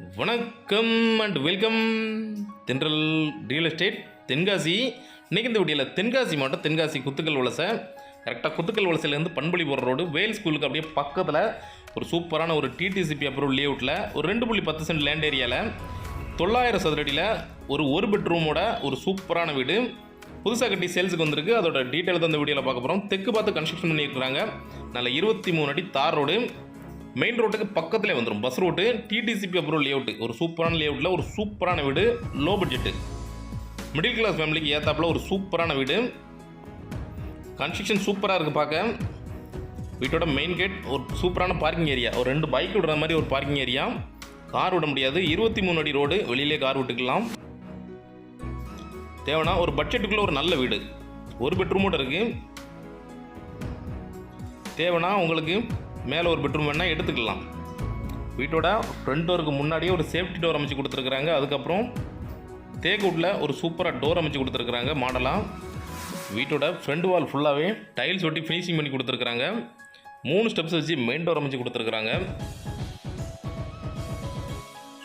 வணக்கம் and welcome Thendral real estate Tenkasi. இன்றைக்கி இந்த வீடியோவில் தென்காசி மாவட்டம் தென்காசி குத்துக்கல் வலசை கரெக்டாக குத்துக்கல் வலசையிலேருந்து பண்புலி போகிற ரோடு வேல் ஸ்கூலுக்கு அப்படியே பக்கத்தில் ஒரு சூப்பரான ஒரு டிடிசிபி அப்ரூவ் லேஅவுட்டில் ஒரு ரெண்டு புள்ளி பத்து சென்ட் லேண்ட் ஏரியாவில் தொள்ளாயிரம் சதுரடியில் ஒரு ஒரு பெட்ரூமோட ஒரு சூப்பரான வீடு. புதுசாக கட்டி சேல்ஸுக்கு வந்திருக்கு. அதோட டீட்டெயில் தான் இந்த வீடியோவில் பார்க்க போகிறோம் தெற்கு பார்த்து கன்ஸ்ட்ரக்ஷன் பண்ணியிருக்காங்க நல்ல இருபத்தி மூணு அடி தார் ரோடு மெயின் ரோட்டுக்கு பக்கத்துலேயே வந்துடும் bus road DTCP approval layout ஒரு சூப்பரான லேஅவுட்டில் ஒரு சூப்பரான வீடு லோ பட்ஜெட்டு மிடில் கிளாஸ் ஃபேமிலிக்கு ஏத்தாப்புல ஒரு சூப்பரான வீடு. கன்ஸ்ட்ரக்ஷன் சூப்பராக இருக்குது பார்க்க வீட்டோட மெயின் கேட் ஒரு சூப்பரான பார்க்கிங் ஏரியா ஒரு ரெண்டு பைக் விடுற மாதிரி ஒரு பார்க்கிங் ஏரியா கார் விட முடியாது. இருபத்தி மூணு அடி ரோடு வெளியிலே கார் விட்டுக்கலாம். தேவைன்னா ஒரு பட்ஜெட்டுக்குள்ளே ஒரு நல்ல வீடு. ஒரு பெட்ரூமோட இருக்குது தேவைன்னா உங்களுக்கு மேலே ஒரு பெட்ரூம் வேணால் எடுத்துக்கலாம். வீட்டோட ஃப்ரண்ட் டோருக்கு முன்னாடியே ஒரு சேஃப்டி டோர் அமைச்சு கொடுத்துருக்குறாங்க. அதுக்கப்புறம் தேக்குட்டில் ஒரு சூப்பராக டோர் அமைச்சு கொடுத்துருக்குறாங்க மாடலாக வீட்டோட ஃப்ரண்ட் வால் ஃபுல்லாகவே டைல்ஸ் ஒட்டி ஃபினிஷிங் பண்ணி கொடுத்துருக்குறாங்க. மூணு ஸ்டெப்ஸ் வச்சு மெயின் டோர் அமைச்சு கொடுத்துருக்குறாங்க.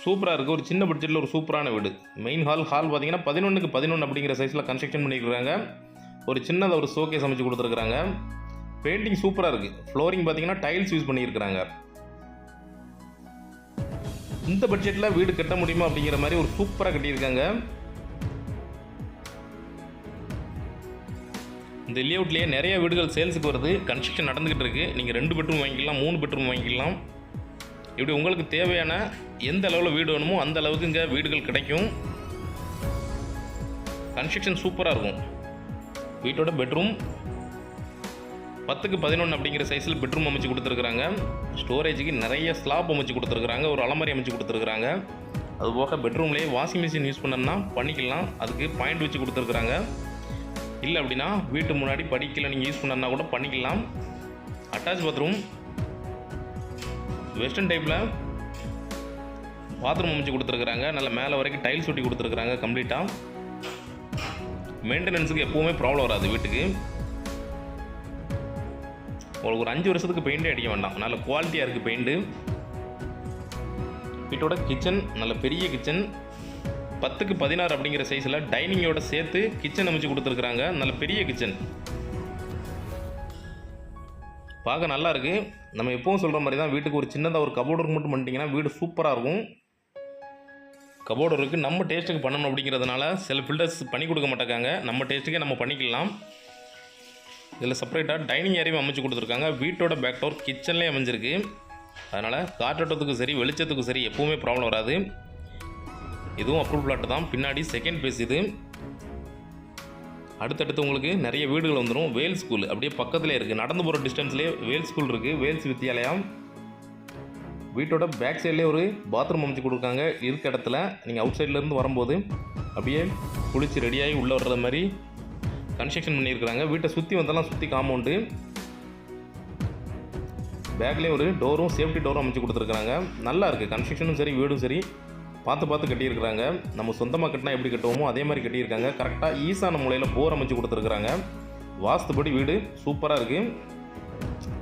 சூப்பராக இருக்குது ஒரு சின்ன பட்ஜெட்டில் ஒரு சூப்பரான வீடு. மெயின் ஹால் ஹால் பார்த்தீங்கன்னா பதினொன்றுக்கு பதினொன்று அப்படிங்கிற சைஸில் கன்ஸ்ட்ரக்ஷன் பண்ணியிருக்கிறாங்க. ஒரு சின்னதாக ஒரு ஷோகேஸ் அமைச்சு கொடுத்துருக்குறாங்க. பெயிண்டிங் சூப்பராக இருக்குது ஃப்ளோரிங் பார்த்தீங்கன்னா டைல்ஸ் யூஸ் பண்ணியிருக்கிறாங்க. இந்த பட்ஜெட்டில் வீடு கட்ட முடியுமா அப்படிங்கிற மாதிரி ஒரு சூப்பராக கட்டியிருக்காங்க. இந்த லேஅவுட்லேயே நிறைய வீடுகள் சேல்ஸுக்கு வருது. கன்ஸ்ட்ரக்ஷன் நடந்துக்கிட்டு இருக்குது நீங்கள் ரெண்டு பெட்ரூம் வாங்கிக்கலாம் மூணு பெட்ரூம் வாங்கிக்கலாம். இப்படி உங்களுக்கு தேவையான எந்த அளவில் வீடு வேணுமோ அந்த அளவுக்கு இங்கே வீடுகள் கிடைக்கும். கன்ஸ்ட்ரக்ஷன் சூப்பராக இருக்கும். வீட்டோட பெட்ரூம் பத்துக்கு பதினொன்று அப்படிங்கிற சைஸில் பெட்ரூம் அமைச்சு கொடுத்துருக்குறாங்க. ஸ்டோரேஜுக்கு நிறைய ஸ்லாப் அமைச்சு கொடுத்துருக்குறாங்க. ஒரு அலமாரி அமைச்சு கொடுத்துருக்குறாங்க. அது போக பெட்ரூம்லேயே வாஷிங் மிஷின் யூஸ் பண்ணோம்னா பண்ணிக்கலாம். அதுக்கு பாயிண்ட் வச்சு கொடுத்துருக்குறாங்க. இல்லை அப்படின்னா வீட்டு முன்னாடி படிக்கல நீங்கள் யூஸ் பண்ணனா கூட பண்ணிக்கலாம். அட்டாச் பாத்ரூம் வெஸ்டர்ன் டைப்பில் பாத்ரூம் அமைச்சு கொடுத்துருக்குறாங்க. நல்ல மேலே வரைக்கும் டைல்ஸ் ஒட்டி கொடுத்துருக்குறாங்க கம்ப்ளீட்டாக மெயின்டெனன்ஸுக்கு எப்போவுமே ப்ராப்ளம் வராது வீட்டுக்கு. உங்களுக்கு ஒரு அஞ்சு வருஷத்துக்கு பெயிண்டே அடிக்க வேண்டாம். நல்ல குவாலிட்டியாக இருக்குது பெயிண்ட்டு வீட்டோட கிச்சன் நல்ல பெரிய கிச்சன் பத்துக்கு பதினாறு அப்படிங்கிற சைஸில் டைனிங்கோட சேர்த்து கிச்சன் அமைச்சு கொடுத்துருக்குறாங்க. நல்ல பெரிய கிச்சன் பார்க்க நல்லா இருக்குது நம்ம எப்பவும் சொல்கிற மாதிரி தான் வீட்டுக்கு ஒரு சின்னதாக ஒரு கபோர்டு மட்டும் பண்ணிட்டீங்கன்னா வீடு சூப்பராக இருக்கும். கபோர்டு இருக்குது நம்ம டேஸ்ட்டுக்கு பண்ணணும் அப்படிங்கிறதுனால சில ஃபில்டர்ஸ் பண்ணி கொடுக்க மாட்டாங்க நம்ம டேஸ்ட்டுக்கே நம்ம பண்ணிக்கலாம். இதில் செப்பரேட்டாக டைனிங் ஏரியாவும் அமைச்சு கொடுத்துருக்காங்க. வீட்டோட பேக் டோர் கிச்சன்லேயே அமைஞ்சிருக்கு. அதனால் காற்றோட்டத்துக்கும் சரி வெளிச்சத்துக்கும் சரி எப்பவுமே ப்ராப்ளம் வராது. இதுவும் அப்ரூவ் பிளாட் தான். பின்னாடி செகண்ட் பேஸ் இது. அடுத்தடுத்து உங்களுக்கு நிறைய வீடுகள் வந்துடும் வேல் ஸ்கூல் அப்படியே பக்கத்துலேயே இருக்குது நடந்து போகிற டிஸ்டன்ஸ்லேயே வேல் ஸ்கூல் இருக்குது வேல்ஸ் வித்தியாலயம் வீட்டோட பேக் சைட்லேயே ஒரு பாத்ரூம் அமைச்சு கொடுக்காங்க. இருக்க இடத்துல. நீங்கள் அவுட் சைட்லேருந்து வரும்போது அப்படியே குளிச்சு ரெடியாகி உள்ளே வர்றது மாதிரி கன்ஸ்ட்ரக்ஷன் பண்ணியிருக்கிறாங்க. வீட்டை சுற்றி வந்தெல்லாம் சுற்றி காம்பவுண்டு பேக்லேயே ஒரு டோரும் சேஃப்டி டோரும் அமைச்சு கொடுத்துருக்குறாங்க. நல்லா இருக்குது கன்ஸ்ட்ரக்ஷனும் சரி வீடும் சரி. பார்த்து பார்த்து கட்டியிருக்கிறாங்க. நம்ம சொந்தமாக கட்டினா எப்படி கட்டுவோமோ அதே மாதிரி கட்டியிருக்காங்க. கரெக்டாக ஈசான மூலையில் போர் அமைச்சு கொடுத்துருக்குறாங்க. வாஸ்துபடி வீடு சூப்பராக இருக்குது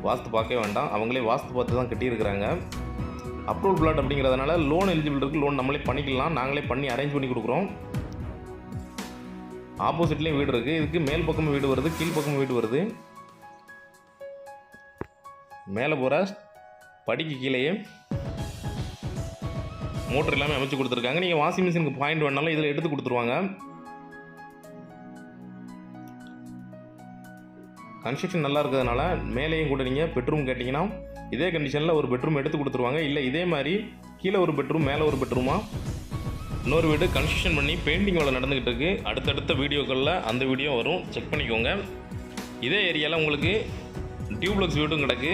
வாஸ்து பார்க்கவே வேண்டாம். அவங்களே வாஸ்து பார்த்து தான் கட்டியிருக்கிறாங்க. அப்ரூவல் பிளாட் அப்படிங்கிறதுனால லோன் எலிஜிபிள் இருக்குது லோன் நம்மளே பண்ணிக்கலாம். நாங்களே பண்ணி அரேஞ்ச் பண்ணி கொடுக்குறோம். ஆப்போசிட்லேயும் வீடு இருக்குது இதுக்கு மேல் பக்கமும் வீடு வருது கீழ் பக்கமும் வீடு வருது. மேலே போகிற படிக்கு கீழேயே மோட்டர் எல்லாமே அமைச்சு கொடுத்துருக்காங்க. நீங்கள் வாஷிங் மிஷினுக்கு பாயிண்ட் வேணாலும் இதில் எடுத்து கொடுத்துருவாங்க. கன்ஸ்ட்ரக்ஷன் நல்லா இருக்கிறதுனால மேலேயும் கூட நீங்கள் பெட்ரூம் கேட்டிங்கன்னா இதே கண்டிஷனில் ஒரு பெட்ரூம் எடுத்து கொடுத்துருவாங்க. இல்லை இதே மாதிரி கீழே ஒரு பெட்ரூம் மேலே ஒரு பெட்ரூமாக இன்னொரு வீடு கன்ஸ்ட்ரக்ஷன் பண்ணி பெயிண்டிங் வேலை நடந்துக்கிட்டு இருக்குது அடுத்தடுத்த வீடியோக்களில் அந்த வீடியோ வரும். செக் பண்ணிக்கோங்க. இதே ஏரியாவில் உங்களுக்கு டியூப்ளக்ஸ் வீடும் கிடக்கு.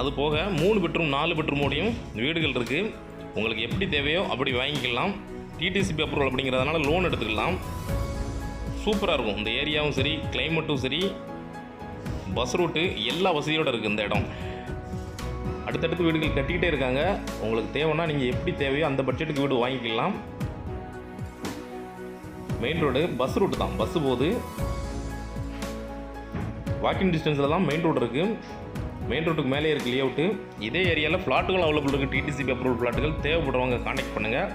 அது போக மூணு பெட்ரூம் நாலு பெட்ரூமோடையும் வீடுகள் இருக்குது உங்களுக்கு எப்படி தேவையோ அப்படி வாங்கிக்கலாம். டிடிசிபி அப்ரூவல் அப்படிங்கிறதுனால லோன் எடுத்துக்கலாம். சூப்பராக இருக்கும். இந்த ஏரியாவும் சரி கிளைமேட்டும் சரி பஸ் ரூட்டு எல்லா வசதியோடு இருக்குது இந்த இடம். அடுத்தடுத்து வீடுகள் கட்டிக்கிட்டே இருக்காங்க. உங்களுக்கு தேவைன்னா நீங்கள் எப்படி தேவையோ அந்த பட்ஜெட்டுக்கு வீடு வாங்கிக்கலாம். மெயின் ரோடு பஸ் ரூட்டு தான். பஸ்ஸு போகுது வாக்கிங் டிஸ்டன்ஸில் தான் மெயின் ரோடு இருக்குது மெயின் ரோட்டுக்கு மேலே இருக்குது லே அவுட்டு இதே ஏரியாவில் ஃப்ளாட்டுகள் அவைலபிள் இருக்குது டிடிசிபி அப்ரூவல் ஃப்ளாட்டுகள் தேவைப்படுறவங்க காண்டாக்ட் பண்ணுங்கள்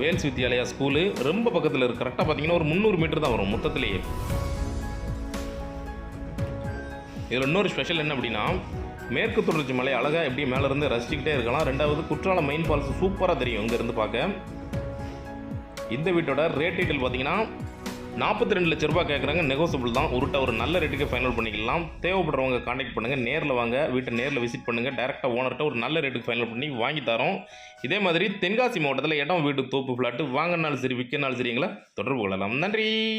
வேல்ஸ் வித்யாலயா ஸ்கூலு ரொம்ப பக்கத்தில் இருக்குது கரெக்டாக பார்த்தீங்கன்னா ஒரு முந்நூறு மீட்டர் தான் வரும் மொத்தத்திலேயே. இதில் இன்னொரு ஸ்பெஷல் என்ன அப்படின்னா மேற்கு தொடர்ச்சி மலை அழகாக எப்படி மேலே இருந்து ரசிச்சுக்கிட்டே இருக்கலாம். ரெண்டாவது குற்றாலம் மெயின் ஃபால்ஸ் சூப்பராக தெரியும். இங்கேருந்து பார்க்க. இந்த வீட்டோட ரேட் டீட்டெயில் பார்த்தீங்கன்னா நாற்பத்தி ரெண்டு லட்ச ரூபாய் கேட்குறாங்க நெகோசியபிள் தான். உருட்ட ஒரு நல்ல ரேட்டுக்கு ஃபைனல் பண்ணிக்கலாம். தேவைப்படுறவங்க காண்டாக்ட் பண்ணுங்கள் நேரில் வாங்க. வீட்டை நேரில் விசிட் பண்ணுங்கள் டேரெக்டாக ஓனர்கிட்ட ஒரு நல்ல ரேட்டுக்கு ஃபைனல் பண்ணி வாங்கி தரோம். இதே மாதிரி தென்காசி மாவட்டத்தில் இடம் வீடு தோப்பு ஃப்ளாட்டு வாங்கினாலும் சரி விற்கனாலும் சரி எங்களை தொடர்பு கொள்ளலாம். நன்றி!